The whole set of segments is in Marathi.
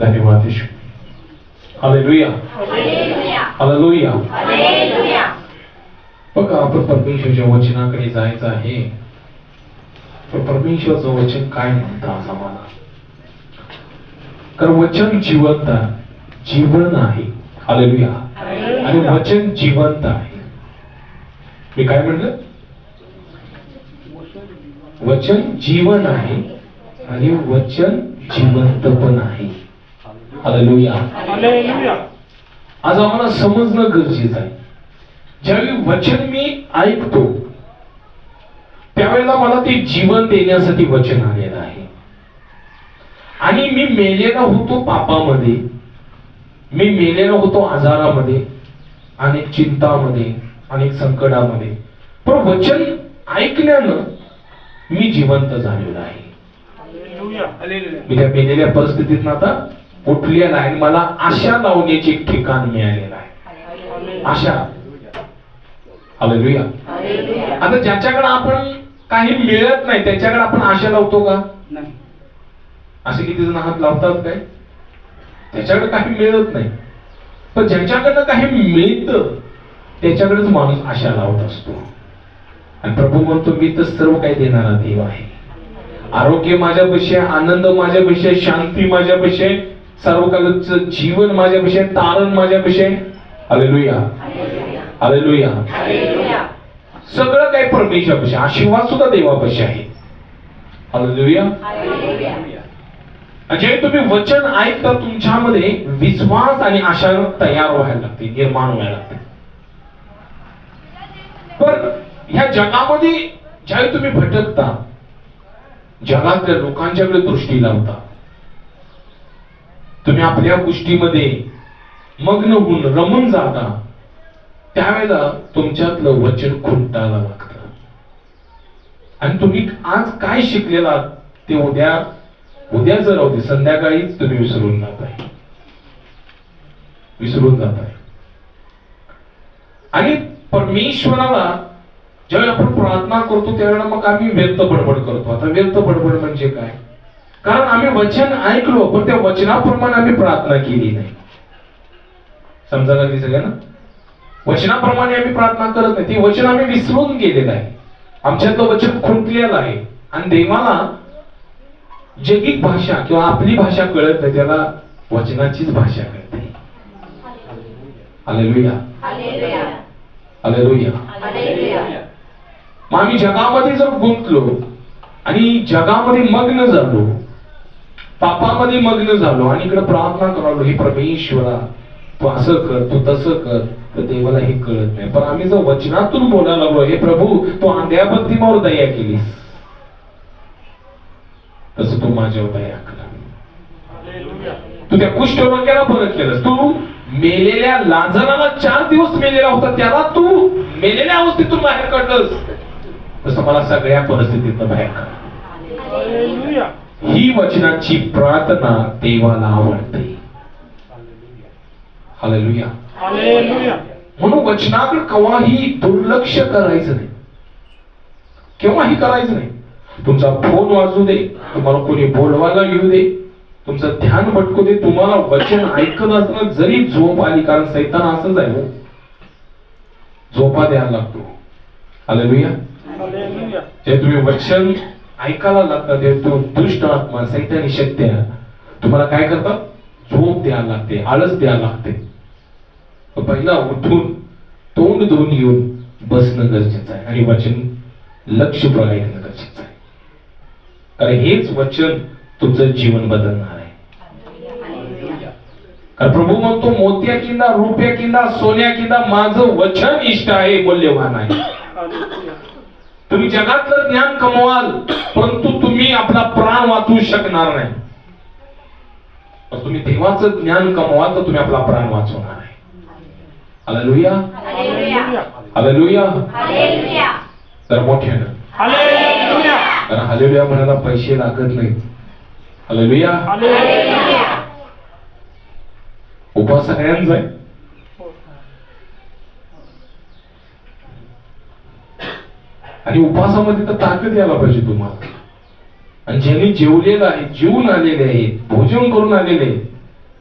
धन्यवाद येशू हालेलुया हालेलुया बघा आपण परमेश्वरच्या वचनाकडे जायचं आहे. पण परमेश्वरचं वचन काय म्हणतं मला कारण वचन जिवंत. जीवन आहे. हालेलुया आणि वचन जिवंत आहे. मी काय म्हणलं? वचन जीवन आहे आणि वचन जिवंत पण आहे. हालेलुया आज आम्हाला समजणं गरजेचं आहे. ज्यावेळी वचन मी ऐकतो त्यावेळेला मला ते जीवन देण्यासाठी वचन आलेलं आहे. आणि मी मेलेला होतो पापामध्ये मी मेलेला होतो आजारामध्ये अनेक चिंतामध्ये अनेक संकटामध्ये. पण वचन ऐकल्यानं मी जिवंत झालेलो आहे. मी त्या मेलेल्या परिस्थितीत आता उठलेला आहे आणि मला आशा लावण्याचे ठिकाण मिळालेलं आहे. आशा. हालेलुया आता ज्याच्याकडे आपण काही मिळत नाही त्याच्याकडे आपण आशा लावतो का? असे किती जण हात लावतात काय? त्याच्याकडे काही मिळत नाही. पण ज्याच्याकडनं काही मिळतं त्याच्याकडेच माणूस आशा लावत असतो. आणि प्रभू म्हणतो मी तर सर्व काही देणारा देव आहे. आरोग्य माझ्यापाशी आहे, आनंद माझ्यापाशी आहे, शांती माझ्यापाशी आहे, सर्व कालचं जीवन माझ्यापेक्षा तारण तारण माझ्यापाशी लुया हालेलुया. लुया सगळं काही परमेश्वरापाशी आशीर्वाद सुद्धा देवापाशी आहे. हालेलुया. जे तुम्ही वचन ऐकता तुमच्यामध्ये विश्वास आणि आशा तयार व्हायला लागते निर्माण व्हायला लागते. पण ह्या जगामध्ये ज्यावेळी तुम्ही भटकता जगातल्या लोकांच्याकडे दृष्टी लावता तुम्ही आपल्या गोष्टीमध्ये मग्न होऊन रमून जाता त्यावेळेला तुमच्यातलं वचन खुंटायला लागतं. आणि तुम्ही आज काय शिकलेला ते उद्या उद्या जर होते संध्याकाळीच तुम्ही विसरून जाताय. विसरून जाताय. आणि परमेश्वराला ज्यावेळी आपण प्रार्थना करतो त्यावेळेला मग आम्ही व्यर्थ बडबड करतो. आता व्यर्थ बडबड म्हणजे काय? कारण आम्ही वचन ऐकलो पण त्या वचनाप्रमाणे आम्ही प्रार्थना केली नाही. समजा लागली सगळ्यांना? वचनाप्रमाणे आम्ही प्रार्थना करत नाही. ती वचन आम्ही विसरून गेलेलं आहे. आमच्यातलं वचन खुंटलेलं आहे. आणि देवाला जगिक भाषा किंवा आपली भाषा कळत नाही त्याला वचनाचीच भाषा कळते. हालेलुया. हालेलुया. मग आम्ही जगामध्ये जर गुंतलो आणि जगामध्ये मग्न झालो पापामध्ये मग्न झालो आणि इकडे प्रार्थना करालो हे परमेश्वरा तू असं कर तू तसं कर तर देवाला हे कळत नाही. पण आम्ही जर वचनातून बोलायला लागलो हे प्रभू तू आंध्याबद्दीमावर दया केलीस. तसं तू माझ्यावर दया कर. तू त्या कुष्ठरोग्याला बरं केलंस. तू मेलेल्या लाजनाला चार दिवस मेलेला होता त्याला तू मेलेल्या अवस्थेतून बाहेर काढलंस. तसं मला सगळ्या परिस्थितीतनं बाहेर काढ. ही वचनाची प्रार्थना देवाला आवडते. हालेलुया. म्हणून वचनाकडे केव्हाही दुर्लक्ष करायचं नाही. केव्हाही करायचं नाही. तुमचा फोन वाजू दे तुम्हाला कोणी बोलवायला येऊ दे तुमचं ध्यान भटकू दे तुम्हाला वचन ऐकत असताना जरी झोप आली कारण सैतान असंच आहे हो. झोपा द्यायला लागतो. हालेलुया. जे तुम्ही वचन ऐकायला लागतात ते तो दुष्ट आत्मा सैतानी शक्ती तुम्हाला काय करतात झोप द्यायला लागते आळस द्यायला लागते. पहिला उठून तोंड धुवून येऊन बसणं गरजेचं आहे. आणि वचन लक्ष ऐकणं गरजेचं आहे. कारण हेच वचन तुमचं जीवन बदलणार आहे. कारण प्रभू म्हणतो मोत्या किंवा रुपया किंवा सोन्या किंवा माझं वचन इष्ट आहे मूल्यवान आहे. तुम्ही जगातलं ज्ञान कमवाल परंतु तुम्ही आपला प्राण वाचवू शकणार नाही. पण तुम्ही देवाचं ज्ञान कमवाल तर तुम्ही आपला प्राण वाचवणार आहे हालेलुया हालेलुया तर मोठ्यानं कारण हालेलुया म्हणायला पैसे लागत नाही हालेलुया उपास सगळ्यांचा आहे. आणि उपासामध्ये तर ताकद यायला पाहिजे तुम्हाला. आणि ज्यांनी जेवलेलं आहे जेवून आलेले आहेत भोजन करून आलेले आहेत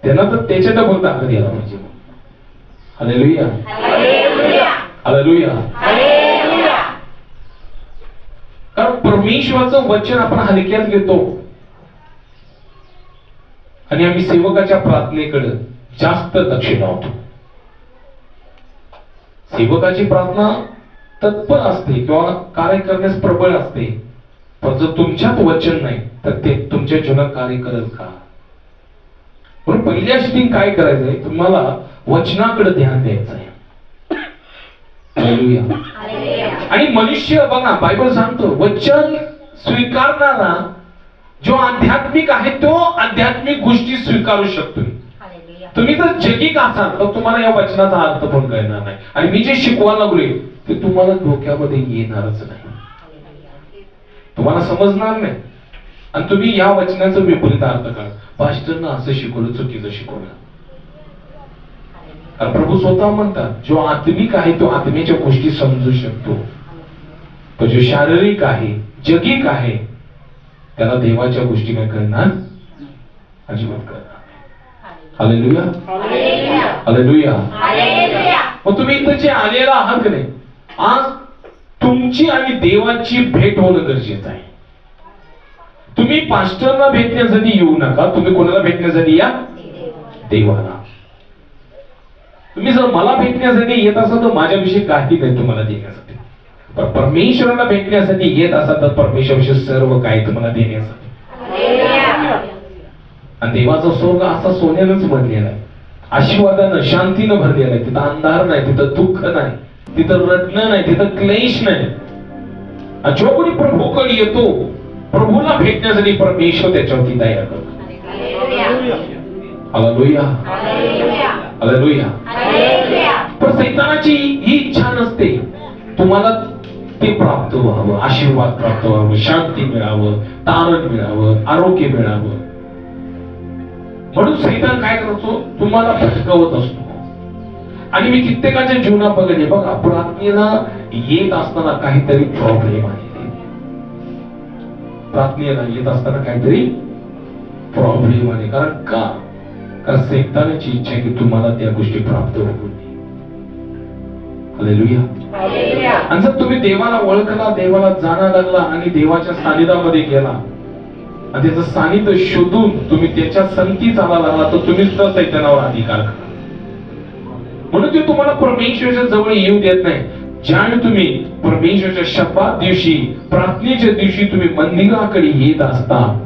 त्यांना तर त्याच्या डबल ताकद यायला पाहिजे. हालेलुया हालेलुया कारण परमेश्वराचं वचन आपण हलक्यात घेतो. आणि आम्ही सेवकाच्या प्रार्थनेकडे जास्त लक्ष लावतो. सेवकाची प्रार्थना तत्पर असते किंवा कार्य करण्यास प्रबळ असते. पण जर तुमच्यात वचन नाही तर ते तुमच्या जीवनात कार्य करेल का? म्हणून पहिल्या स्थिती काय करायचंय तुम्हाला वचनाकडे ध्यान द्यायचंय हालेलुया. आणि मनुष्य बघा बायबल सांगतो वचन स्वीकारणारा जो आध्यात्मिक आहे तो आध्यात्मिक गोष्टी स्वीकारू शकतो. तुम्ही जर जगिक असाल? तर तुम्हाला या वचनाचा अर्थ पण कळणार नाही. आणि मी जे शिकवायला लागलोय ते तुम्हाला डोक्यामध्ये येणारच नाही. तुम्हाला समजणार नाही. आणि तुम्ही या वचनाचं विपरीत अर्थ करा. पास्टरनं असं शिकवलं चुकीचं शिकवलं. प्रभू स्वतः म्हणतात जो आत्मिक आहे तो आत्मेच्या गोष्टी समजू शकतो. पण जो शारीरिक आहे जगिक आहे त्याला देवाच्या गोष्टी काय करणार? अजिबात करणार. हालेलुया हालेलुया मग तुम्ही इथं जे आलेला आहात नाही आज तुमची आणि देवाची भेट होणं गरजेचं आहे. तुम्ही पास्टरला भेटण्यासाठी येऊ नका तुम्ही कोणाला भेटण्यासाठी या? देवाला. तुम्ही जर मला भेटण्यासाठी येत असाल तर माझ्याविषयी काही नाही तुम्हाला देण्यासाठी. पण परमेश्वराला भेटण्यासाठी येत असाल तर परमेश्वराविषयी सर्व काही तुम्हाला देण्यासाठी. आणि देवाचा स्वर्ग असा सोन्यानंच भरलेला आहे. आशीर्वादानं शांतीनं भरलेला आहे. तिथं अंधार नाही तिथं दुःख नाही तिथं रडणं नाही तिथं क्लेश नाही. जो कोणी प्रभूकडे येतो प्रभूला भेटण्यासाठी परमेश्वर त्याच्यावरती तयार करतो. पण सैतानाची ही इच्छा नसते. तुम्हाला ते प्राप्त व्हावं आशीर्वाद प्राप्त व्हावं शांती मिळावं तारण मिळावं आरोग्य मिळावं. म्हणून सैतान काय करतो? तुम्हाला भटकवत असतो. आणि मी कित्येकाच्या जीवनात बघितले. बघा प्रार्थनेला येत असताना काहीतरी प्रॉब्लेम आहे. प्रार्थनेला येत असताना काहीतरी प्रॉब्लेम आहे. कारण का? कारण सैतानाची इच्छा आहे की तुम्हाला त्या गोष्टी प्राप्त होऊ आणि जर तुम्ही देवाला ओळखला देवाला जाणा लागला आणि देवाच्या सानिध्यामध्ये गेला त्याचं सानिध्य शोधून तुम्ही त्याच्या संती चाला लागला तर तुम्हीच तर सैतानावर अधिकार करा. म्हणून ते तुम्हाला परमेश्वराच्या जवळ येऊ देत नाही. ज्यावेळी तुम्ही परमेश्वराच्या शपात दिवशी प्रार्थनेच्या दिवशी तुम्ही मंदिराकडे येत असता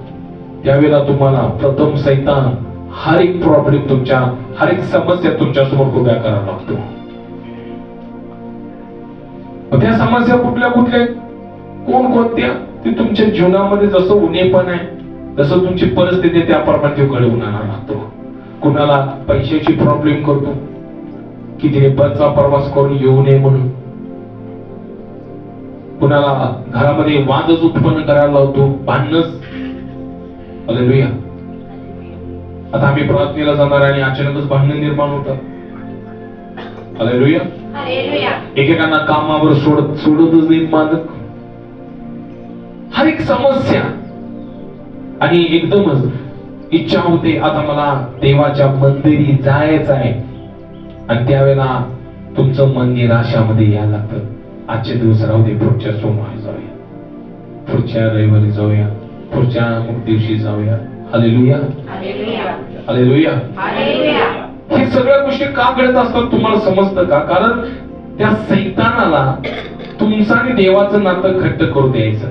त्यावेळेला तुम्हाला प्रथम सैतान हर एक प्रॉब्लेम तुमच्या हर एक समस्या तुमच्यासमोर उभ्या करावा लागतो. मग त्या समस्या कुठल्या कुठल्या कोण कोणत्या ते तुमच्या जीवनामध्ये जसं उणेपण आहे. जसं तुमची परिस्थिती त्याप्रमाणे ते घडवून आणावा लागतो. कुणाला पैशाची प्रॉब्लेम करतो? की तिने बसचा प्रवास करून येऊ नये म्हणून. कुणाला घरामध्ये वादच उत्पन्न करायला लावतो? भांडणच. आता आम्ही प्रार्थनेला जाणार आणि अचानकच भांडण निर्माण होतात. एकेकांना कामावर सोडत सोडतच नाही मालक. हर एक समस्या आणि एकदमच इच्छा होते आता मला देवाच्या मंदिरी जायचं आहे. आणि त्यावेळेला तुमचं मन निराशामध्ये यायला लागतं. आजचे दिवस राहू दे पुढच्या सोमवारी जाऊया. पुढच्या रविवारी जाऊया. पुढच्या दिवशी जाऊया. हालेलुया हालेलुया हे सगळ्या गोष्टी का घडत असतात तुम्हाला समजतं का? कारण त्या सैतानाला तुमचं आणि देवाचं नातं घट्ट करू द्यायचं.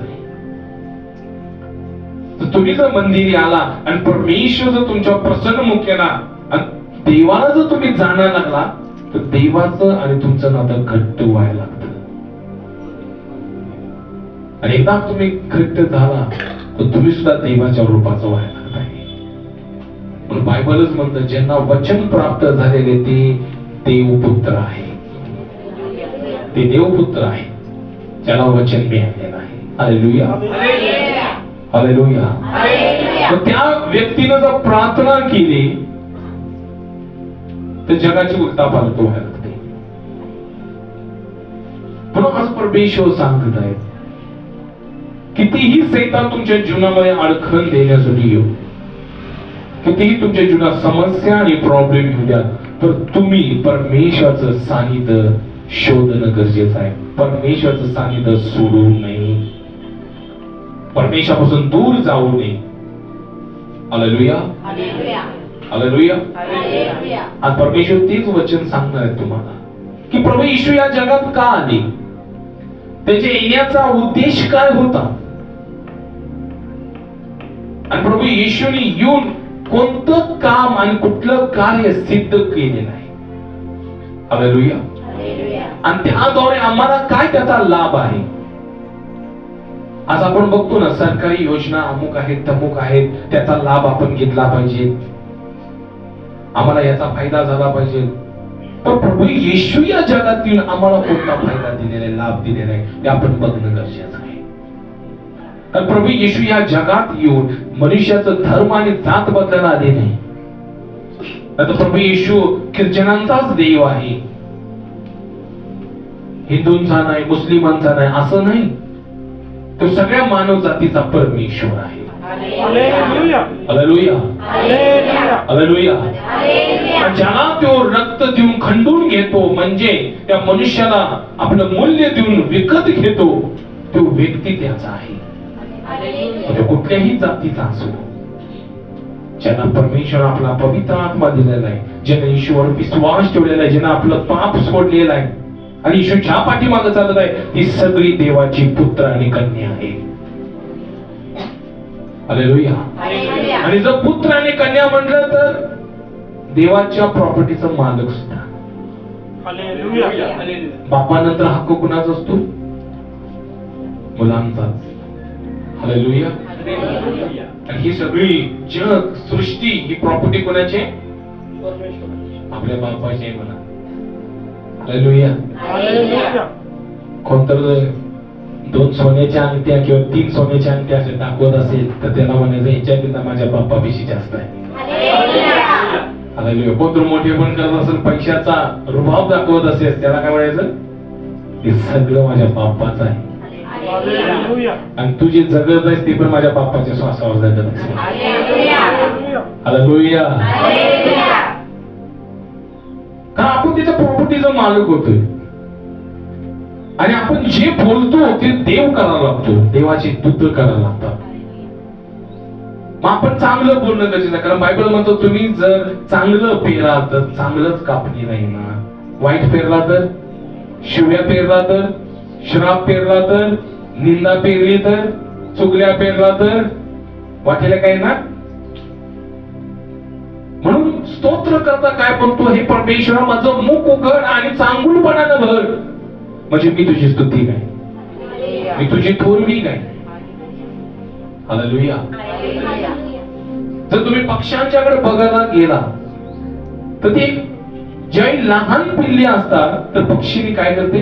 तर तुम्ही जर मंदिरी आला आणि परमेश्वर जर तुमच्या प्रसन्न मुख केला आणि देवाला जर तुम्ही जाणायला लागला तर देवाचं आणि तुमचं नातं घट्ट व्हायला लागतं. आणि एकदा तुम्ही घट्ट झाला तर तुम्ही सुद्धा देवाच्या रूपाचं व्हायला लागत बायबलच म्हणतं ज्यांना वचन प्राप्त झालेले ते देवपुत्र आहे. ते देवपुत्र आहे. ज्याला वचन मिळालेलं आहे. अरे लुया हालेलुया त्या व्यक्तीनं जर प्रार्थना केली तर जगाची उलटा पालट व्हायला लागते. म्हणून आज परमेश्वर सांगत आहे कितीही सैतान तुमच्या जीवनामध्ये अडखण देण्यासाठी येऊ कितीही तुमच्या जीवनात समस्या आणि प्रॉब्लेम येऊ द्या तर तुम्ही परमेश्वराचं सानिध्य शोधणं गरजेचं आहे. परमेश्वराचं सानिध्य सोडू नये. परमेश्वरापासून दूर जाऊ नये. हालेलुया हालेलुया आज परमेश्वर तेच वचन सांगणार आहे तुम्हाला की प्रभू येशू या जगात का आले? त्याच्या येण्याचा उद्देश काय होता? आणि प्रभू येशूने येऊन कोणतं काम आणि कुठलं कार्य सिद्ध केलेलं आहे? हालेलुया आणि त्याद्वारे आम्हाला काय त्याचा लाभ आहे? आज आपण बघतो ना सरकारी योजना अमुक आहेत तमुक आहेत त्याचा लाभ आपण घेतला पाहिजे. आम्हाला याचा फायदा झाला पाहिजे. पण प्रभू येशू या जगात येऊन आम्हाला कोणता फायदा दिलेला आहे लाभ दिलेला आहे ते आपण बघणं गरजेचं आहे. कारण प्रभू येशू या जगात येऊन मनुष्याचं धर्म आणि जात बदलायला आले नाही तर प्रभू येशू ख्रिश्चनांचाच देव आहे. हिंदूंचा नाही मुस्लिमांचा नाही असं नाही. तो सगळ्या मानव जातीचा परमेश्वर आहे. ज्याला तो रक्त देऊन खंडून घेतो म्हणजे त्या मनुष्याला आपलं मूल्य देऊन विकत घेतो तो व्यक्ती त्याचा आहे. कुठल्याही जातीचा असो. ज्यांना परमेश्वर आपला पवित्र आत्मा दिलेला आहे ज्याने ईश्वर विश्वास ठेवलेला आहे ज्यांना आपलं पाप सोडलेलं आहे आणि ईश्वर ज्या पाठीमागे चालत आहे ती सगळी देवाची पुत्र आणि कन्या आहे. हालेलुया आणि जर पुत्र आणि कन्या म्हणलं तर देवाच्या प्रॉपर्टीचा मालक सुद्धा. हालेलुया बापानंतर हक्क कुणाचा असतो? मुलांचाच हालेलुया आणि ही सगळी जग सृष्टी ही प्रॉपर्टी कोणाची आहे? आपल्या बापाची आहे म्हणा. कोणतर दोन सोन्याच्या अंगठ्या किंवा तीन सोन्याच्या अंगठ्या असे दाखवत असेल तर त्याला म्हणायचं ह्याच्याकरता माझ्या बाप्पापेक्षा जास्त आहे हालेलुया कोणतर मोठे पण करत असेल पैशाचा रुबाब दाखवत असेल त्याला काय म्हणायचं? हे सगळं माझ्या बाप्पाचं आहे. हालेलुया आणि तू जे जगत आहेस ते पण माझ्या बाप्पाच्या श्वासावर जगत आहेस. हालेलुया हालेलुया कारण आपण त्याच्या प्रॉपर्टीचा मालक होतोय. आणि आपण जे बोलतो ते देव करायला लागतो. देवाची दूत करायला लागतात. मग आपण चांगलं बोलणं गरजेचं कारण बायबल म्हणतो तुम्ही जर चांगलं पेरा तर चांगलंच कापणी नाही ना वाईट पेरला तर शिव्या पेरला तर श्राप पेरला तर निंदा पेरली तर चुगल्या पेरला तर वाटेला काही ना म्हणून स्तोत्र करता काय म्हणतो हे परमेश्वर? माझं मुख उघड आणि चांगुलपणानं भर. म्हणजे मी तुझी स्तुती काय मी तुझी थोरवी काय हालेलुया जर तुम्ही पक्ष्यांच्याकडे बघायला गेला तर ते ज्यावेळी लहान पिल्ले असतात तर पक्षीने काय करते?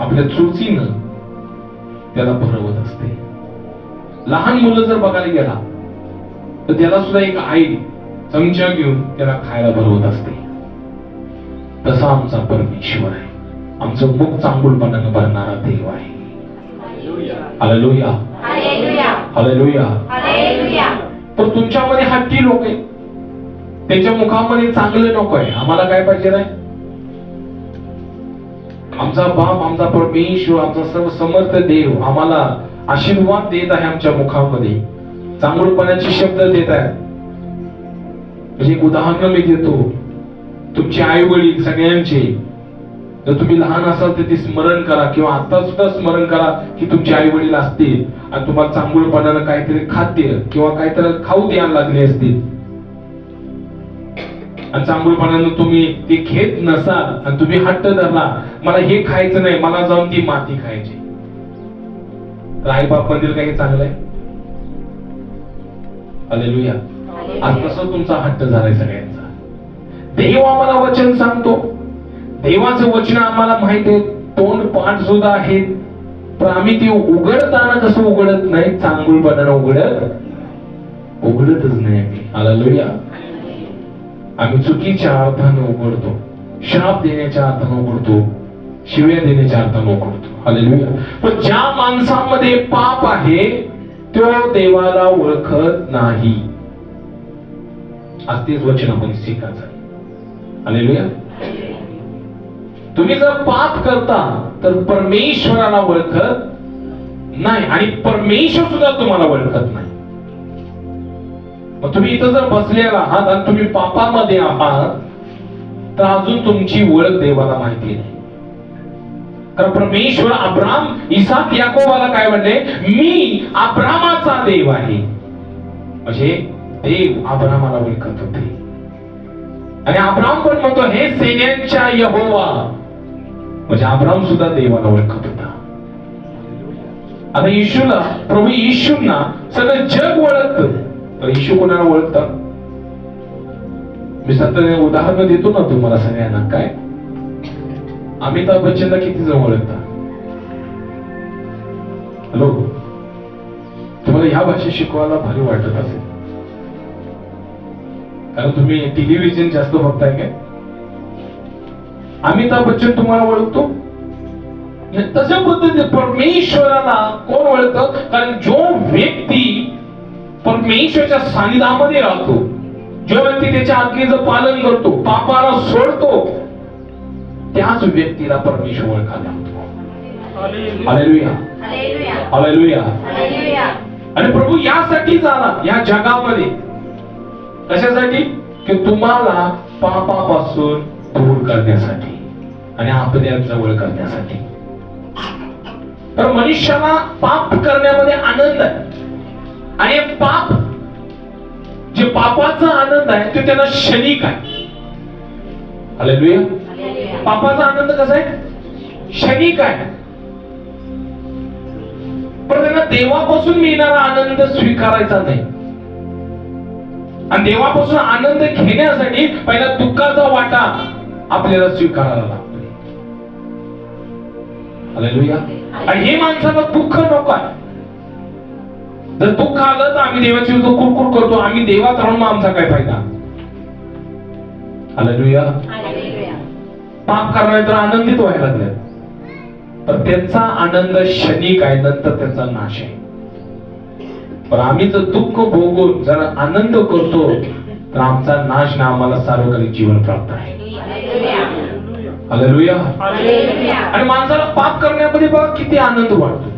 आपल्या चोचीनं त्याला भरवत असते. लहान मुलं जर बघायला गेला तर त्याला सुद्धा एक आई चमचा घेऊन त्याला खायला भरवत असते. तसा आमचा परमेश्वर आहे. आमचं मुख चांगुलपणानं भरणारा देव आहे. पण तुमच्यामध्ये हट्टी लोक आहे त्याच्या मुखामध्ये चांगलं नको आहे. आम्हाला काय पाहिजे नाही? आमचा बाप आमचा परमेश्वर आमचा सर्व समर्थ देव आम्हाला आशीर्वाद देत आहे आमच्या मुखामध्ये. चांगुलपणाचे शब्द देत आहे. म्हणजे एक उदाहरण मी देतो तुमचे आई वडील सगळ्यांचे. जर तुम्ही लहान असाल तर ते स्मरण करा किंवा आता सुद्धा स्मरण करा की तुमचे आई वडील असतील आणि तुम्हाला चांगुलपणानं काहीतरी खाद्य किंवा काहीतरी खाऊ द्यायला लागले असतील. आणि चांगुलपणानं तुम्ही ते घेत नसाल आणि तुम्ही हट्ट धरला मला हे खायचं नाही मला जाऊन ती माती खायची. तर आई बाप मंदिर काही चांगलं आहे? हालेलुया आज तुमचा हट्ट झालाय सगळ्यांचा. देव आम्हाला वचन सांगतो. देवाचं वचन आम्हाला माहीत आहे. तोंड पाठ सुद्धा आहेत. पण आम्ही ते उघडताना कसं उघडत नाही? चांगुलपणानं उघडत उघडतच नाही आम्ही. लोया आम्ही चुकीच्या अर्थानं उघडतो. श्राप देण्याच्या अर्थानं उघडतो. शिव्या देण्याच्या अर्थानं उघडतो. हालेलुया पण ज्या माणसामध्ये पाप आहे तो देवाला ओळखत नाही. आज तेच वचन आपण शिकायचं तुम्ही जर पाप करता तर परमेश्वराला ओळखत नाही आणि परमेश्वर सुद्धा तुम्हाला ओळखत नाही. मग तुम्ही इथं जर बसलेला आहात आणि तुम्ही पापामध्ये आहात तर अजून तुमची ओळख देवाला माहिती नाही. कारण परमेश्वर अब्राम इसाक याकोबाला काय म्हणले? मी अब्रामाचा देव आहे. म्हणजे देव अब्रामाला ओळखत होते आणि आब्राम पण म्हणतो हे सेन्यांच्या यहोवा. म्हणजे आब्राम सुद्धा देवाला ओळखत होता आता येशूला प्रभू येशूंना सगळं जग ओळखत तर येशू कोणाला ओळखतात मी सत्य उदाहरण देतो ना तुम्हाला सगळ्यांना. काय? अमिताभ बच्चनला किती जण ओळखता? हॅलो तुम्हाला ह्या भाषा शिकवायला भारी वाटत असेल. कारण तुम्ही टेलिव्हिजन जास्त बघताय काय? अमिताभ बच्चन तुम्हाला ओळखतो? तशा पद्धतीने परमेश्वराला कोण ओळखत? कारण जो व्यक्ती परमेश्वराच्या सानिध्यामध्ये राहतो जो व्यक्ती त्याच्या आज्ञेचं पालन करतो पापाला सोडतो त्याच व्यक्तीला परमेश्वर ओळखायला लागतो. आणि प्रभू यासाठीच आला या जगामध्ये. कशासाठी? की तुम्हाला पापापासून दूर करण्यासाठी आणि आपल्या जवळ करण्यासाठी. तर मनुष्याला पाप करण्यामध्ये आनंद आहे. आणि पाप जे पापाचा आनंद आहे तो त्याला क्षणिक आहे. हालेलुया पापाचा आनंद कसा आहे? क्षणिक आहे. पण त्यांना देवापासून मिळणारा आनंद स्वीकारायचा नाही. आणि देवापासून आनंद घेण्यासाठी पहिला दुःखाचा वाटा आपल्याला स्वीकारायला लागतो हे माणसाला दुःख नको आहे. जर दुःख आलं तर आम्ही देवाची विरुद्ध कुरकुर करतो. आम्ही देवात राहून मग आमचा काय फायदा? हालेलुया पाप करणारे तर आनंदित व्हायला लागले पण त्यांचा आनंद क्षणिक आहे नंतर त्यांचा नाश आहे. पण आम्ही जर दुःख भोगून जर आनंद करतो तर आमचा नाश ना आम्हाला सार्वकालिक जीवन प्राप्त आहे. आणि माणसाला पाप करण्यामध्ये बघा किती आनंद वाटतो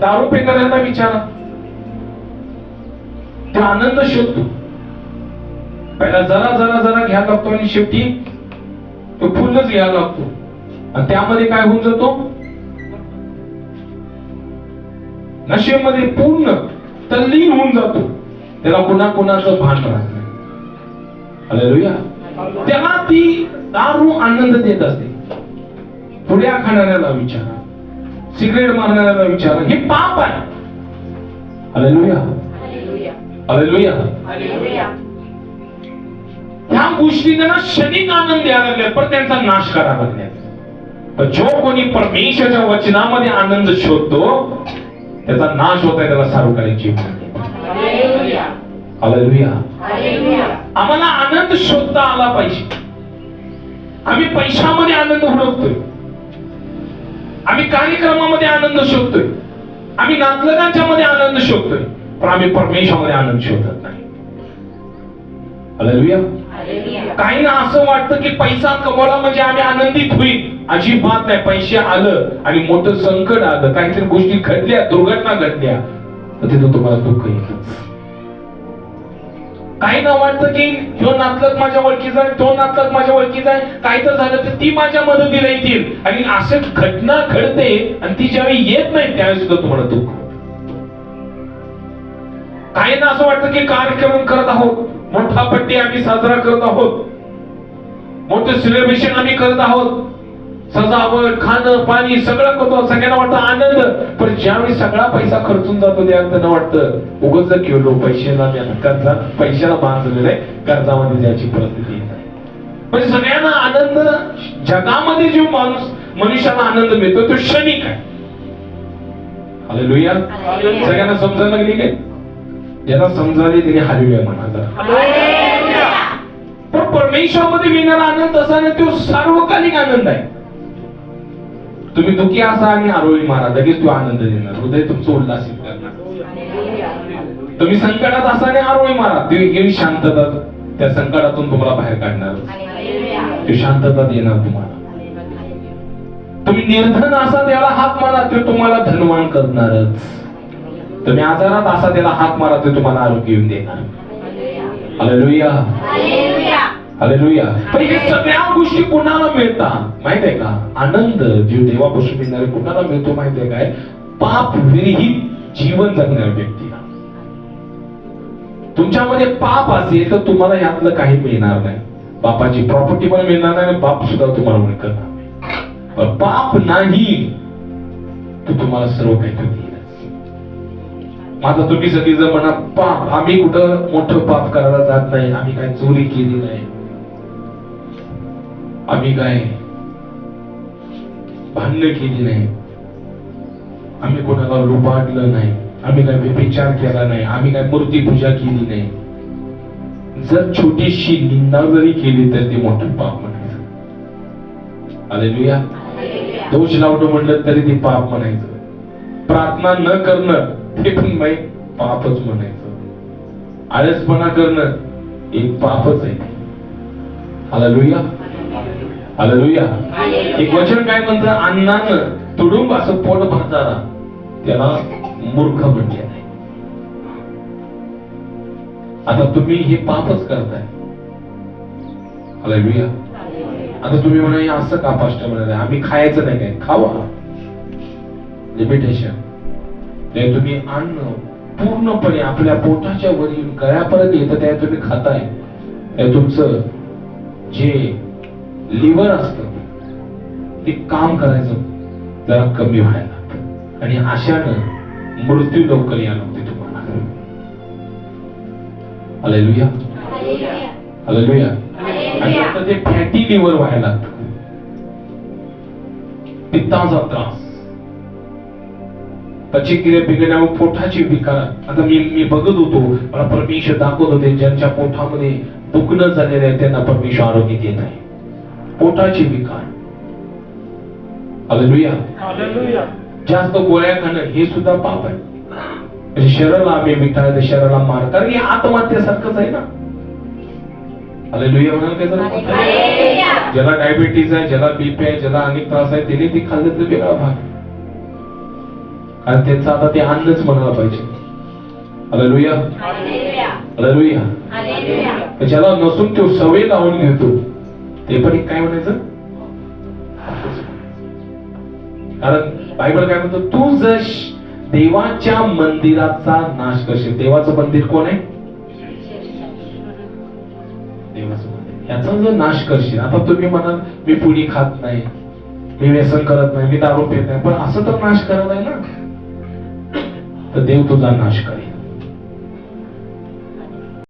दारू पेकऱ्यांना विचारा. तो आनंद शोधतो. पहिला जरा जरा जरा घ्यायला लागतो आणि शेवटी तो फुलच घ्यायला लागतो. आणि त्यामध्ये काय होऊन जातो? नशेमध्ये पूर्ण तल्लीन होऊन जातो. त्याला कुणा कुणाचं भान राहत नाही. त्याला ती दारू आनंद देत असते. पुड्या खाणाऱ्याला विचारा. सिगरेट मारणाऱ्याला विचारा. हे पाप आहे. हालेलुया. हालेलुया. ह्या गोष्टी त्यांना क्षणिक आनंद द्यायला लागले पण त्यांचा नाश करावा लागले. पण जो कोणी परमेश्वरच्या वचनामध्ये आनंद शोधतो त्याचा नाश होत आहे त्याला सार्वकालिक जीवन आम्हाला आनंद शोधता आला पाहिजे. आम्ही पैशामध्ये आनंद हुडकतोय आम्ही कार्यक्रमामध्ये आनंद शोधतोय. आम्ही नातलगांच्या मध्ये आनंद शोधतोय. पण आम्ही परमेश्वरामध्ये आनंद शोधत नाही. काही ना असं वाटतं की पैसा कमवला म्हणजे आम्ही आनंदित होईल. अजिबात नाही. पैसे आलं आणि मोठं संकट आलं. काहीतरी गोष्टी घडल्या दुर्घटना घडल्या. तर तिथं तुम्हाला दुःख येईल. काही ना वाटतं की ह्यो नातलग माझ्या ओळखीचा आहे तो नातलग माझ्या ओळखीचा आहे. काही तर झालं तर ती माझ्या मदतीला येतील. आणि असे घटना घडते आणि ती ज्यावेळी येत नाही त्यावेळी सुद्धा तुम्हाला दुःख. काही ना असं वाटतं की कार्यक्रम करत आहोत. मोठा पट्टी आम्ही साजरा करत आहोत. मोठं सेलिब्रेशन आम्ही करत आहोत. सजावट खाणं पाणी सगळं करतो सगळ्यांना वाटतं आनंद पण ज्यावेळी सगळा पैसा खर्चून जातो त्यावेळी त्यांना वाटतं उगाच केलो पैशाला कर्जा पैशाला बांधलेलं आहे कर्जामध्ये जायची परिस्थिती येत आहे म्हणजे सगळ्यांना आनंद जगामध्ये जो माणूस मनुष्याला आनंद मिळतो तो क्षणिक आहे. हालेलुया सगळ्यांना समजायला लागली काय? ज्यांना समजाले त्यांनी हालेलुया. पण परमेश्वरामध्ये मिळणारा आनंद असा नाही तो सार्वकालिक आनंद आहे. तुम्ही दुखी असा आणि आरोळी मारा लगेच तो आनंद देणार हृदय तुमचं उल्हासित करणार. तुम्ही संकटात असा आणि आरोळी मारा तुम्ही घेऊन शांतता त्या संकटातून तुम्हाला बाहेर काढणार. ते शांतता देणार तुम्हाला. तुम्ही निर्धन असा त्याला हात मारा ते तुम्हाला धनवान करणारच. तुम्ही आजारात असा त्याला हात मारा ते तुम्हाला आरोग्य येऊन देणार. हालेलुया हालेलुया पण हे सगळ्या गोष्टी कुणाला मिळतात माहीत आहे का आनंद जीव देवापासून मिळणारे कुणाला मिळतो माहीत आहे काय पाप विरहित जीवन जगणाऱ्या व्यक्तीला तुमच्यामध्ये पाप असेल तर तुम्हाला यातलं काही मिळणार नाही. बापाची प्रॉपर्टी पण मिळणार नाही आणि बाप सुद्धा तुम्हाला मिळत नाही. पण पाप नाही तर तुम्हाला सर्व काही तो माझा तुम्ही सगळी जर म्हणा पाप आम्ही कुठं मोठं पाप करायला जात नाही आम्ही काय चोरी केली नाही. आम्ही काय भांडण केली नाही. आम्ही कोणाला लुबाडलं नाही. आम्ही काय व्यभिचार केला नाही. आम्ही काय मूर्ती पूजा केली नाही. जर छोटीशी निंदा जरी केली तर ती मोठी पाप म्हणायचं. हालेलुया दोष लावणं म्हणलं तरी ते पाप म्हणायचं. प्रार्थना न करणं हे पण माहीत पापच म्हणायचं. आळसपणा करणं एक पापच आहे. हालेलुया हालेलुया एक वचन काय म्हणतं? अन्नानं तुडुंब असं पोट भरताना त्याला मूर्ख म्हटले आहे आता तुम्ही हे पापच करताय. हालेलुया आता तुम्ही म्हणा हे असं का पाष्ट म्हणाले? आम्ही खायचं नाही काय खावा. लिमिटेशन ते तुम्ही अन्न पूर्णपणे आपल्या पोटाच्या वर येऊन गळ्यापर्यंत येतं त्या तुम्ही खाताय. ते तुमचं जे लिव्हर असत. ते काम करायचं. जरा कमी व्हायला आणि अशानं मृत्यू लवकर यायला लागते तुम्हाला. हालेलुया हालेलुया आणि आता ते फॅटी लिव्हर व्हायला लागतं. पित्ताचा त्रास. त्याची क्रिया बिघडल्यामुळे पोटाची विकार. आता मी मी बघत होतो. मला परमेश्वर दाखवत होते ज्यांच्या पोटामध्ये दुखणं झालेलं आहे त्यांना परमेश्वर आरोग्य देत आहे. पोटाची विकार हालेलुया हालेलुया जास्त गोळ्या खाणं हे सुद्धा पाप आहे. म्हणजे शरीराला आम्ही ते शरीराला मार कारण हे आत्महत्येसारखंच आहे ना. हालेलुया म्हणाल काय जरा? ज्याला डायबिटीज आहे ज्याला बीपी आहे ज्याला अनेक त्रास आहे त्याने ती खाल्लं तर वेगळा भाग. कारण त्यांचं आता ते अन्नच म्हणायला पाहिजे. हालेलुया हालेलुया ज्याला नसून तो सवय लावून घेतो ते पण एक काय म्हणायचं? कारण बायबल काय म्हणतो? तू जश देवाच्या मंदिराचा नाश करशील. देवाचं मंदिर कोण आहे? देवाचं मंदिर. याचा जर नाश करशील. आता तुम्ही म्हणाल मी पुडी खात नाही. मी व्यसन करत नाही. मी दारू पेत नाही. पण असं तर नाश करत आहे ना. तर देव तुझा नाश करेल.